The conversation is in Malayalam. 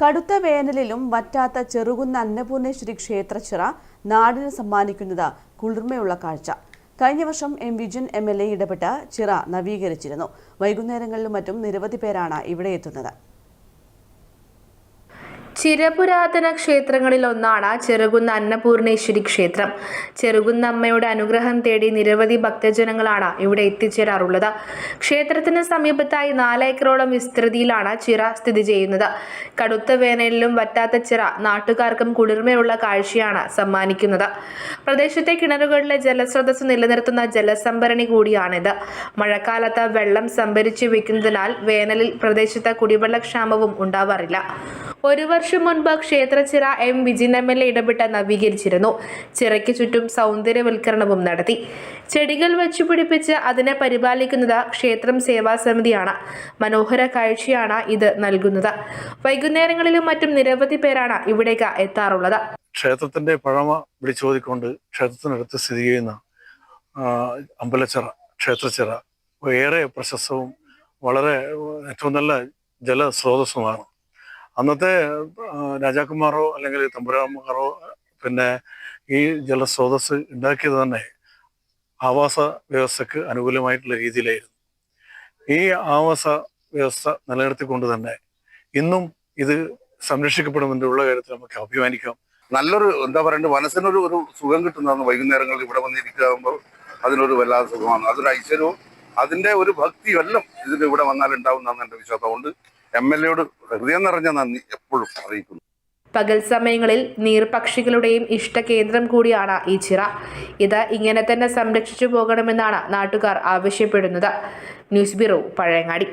കടുത്ത വേനലിലും വറ്റാത്ത ചെറുകുന്ന അന്നപൂർണേശ്വരി ക്ഷേത്രച്ചിറ നാടിന് സമ്മാനിക്കുന്നത് കുളിർമയുള്ള കാഴ്ച. കഴിഞ്ഞ വർഷം M Vijayan M L A ഇടപെട്ട് ചിറ നവീകരിച്ചിരുന്നു. വൈകുന്നേരങ്ങളിലും മറ്റും നിരവധി പേരാണ് ഇവിടെ എത്തുന്നത്. ചിരപുരാതന ക്ഷേത്രങ്ങളിൽ ഒന്നാണ് ചെറുകുന്ന അന്നപൂർണേശ്വരി ക്ഷേത്രം. ചെറുകുന്ന അമ്മയുടെ അനുഗ്രഹം തേടി നിരവധി ഭക്തജനങ്ങളാണ് ഇവിടെ എത്തിച്ചേരാറുള്ളത്. ക്ഷേത്രത്തിന് സമീപത്തായി നാലേക്കറോളം വിസ്തൃതിയിലാണ് ചിറ സ്ഥിതി ചെയ്യുന്നത്. കടുത്ത വേനലിലും വറ്റാത്ത ചിറ നാട്ടുകാർക്കും കുളിർമയുള്ള കാഴ്ചയാണ് സമ്മാനിക്കുന്നത്. പ്രദേശത്തെ കിണറുകളിലെ ജലസ്രോതസ് നിലനിർത്തുന്ന ജലസംഭരണി കൂടിയാണിത്. മഴക്കാലത്ത് വെള്ളം സംഭരിച്ചു വെക്കുന്നതിനാൽ വേനലിൽ പ്രദേശത്ത് കുടിവെള്ളക്ഷാമവും ഉണ്ടാവാറില്ല. ഒരു വർഷം മുൻപ് ക്ഷേത്രച്ചിറ M Vijin M L A ഇടപെട്ട് നവീകരിച്ചിരുന്നു. ചിറയ്ക്ക് ചുറ്റും സൗന്ദര്യവൽക്കരണവും നടത്തി. ചെടികൾ വെച്ചുപിടിപ്പിച്ച് അതിനെ പരിപാലിക്കുന്നത് ക്ഷേത്രം സേവാ സമിതിയാണ്. മനോഹര കാഴ്ചയാണ് ഇത് നൽകുന്നത്. വൈകുന്നേരങ്ങളിലും മറ്റും നിരവധി പേരാണ് ഇവിടേക്ക് എത്താറുള്ളത്. ക്ഷേത്രത്തിന്റെ പഴമ വിളിച്ചോതിക്കൊണ്ട് ക്ഷേത്രത്തിനടുത്ത് സ്ഥിതി ചെയ്യുന്ന അമ്പലച്ചിറ ക്ഷേത്രച്ചിറ ഏറെ പ്രശസ്തവും വളരെ ഏറ്റവും നല്ല ജലസ്രോതസ്സുമാണ്. അന്നത്തെ രാജാക്കുമാറോ അല്ലെങ്കിൽ തമ്പുരാമാറോ പിന്നെ ഈ ജലസ്രോതസ് ഉണ്ടാക്കിയത് തന്നെ ആവാസ വ്യവസ്ഥക്ക് അനുകൂലമായിട്ടുള്ള രീതിയിലായിരുന്നു. ഈ ആവാസ വ്യവസ്ഥ നിലനിർത്തിക്കൊണ്ട് തന്നെ ഇന്നും ഇത് സംരക്ഷിക്കപ്പെടുമെന്നുള്ള കാര്യത്തിൽ നമുക്ക് അഭിമാനിക്കാം. നല്ലൊരു എന്താ പറയണ്ടത് മനസ്സിനൊരു ഒരു സുഖം കിട്ടുന്നതാണ് വൈകുന്നേരങ്ങളിൽ ഇവിടെ വന്നിരിക്കുമ്പോൾ അതിനൊരു വല്ലാതെ സുഖമാണ്. അതൊരു ഐശ്വര്യവും അതിന്റെ ഒരു ഭക്തിയും എല്ലാം ഇതിന് ഇവിടെ വന്നാൽ ഉണ്ടാവുന്നതാണ് എന്റെ വിശ്വാസം. അതുകൊണ്ട് എം എൽ എയോട് ഹൃദയം നിറഞ്ഞ നന്ദി എപ്പോഴും അറിയിക്കുന്നു. പകൽ സമയങ്ങളിൽ നീർപക്ഷികളുടെയും ഇഷ്ടകേന്ദ്രം കൂടിയാണ് ഈ ചിറ. ഇത് ഇങ്ങനെ തന്നെ സംരക്ഷിച്ചു പോകണമെന്നാണ് നാട്ടുകാർ ആവശ്യപ്പെടുന്നത്. News bureau Pazhayangadi.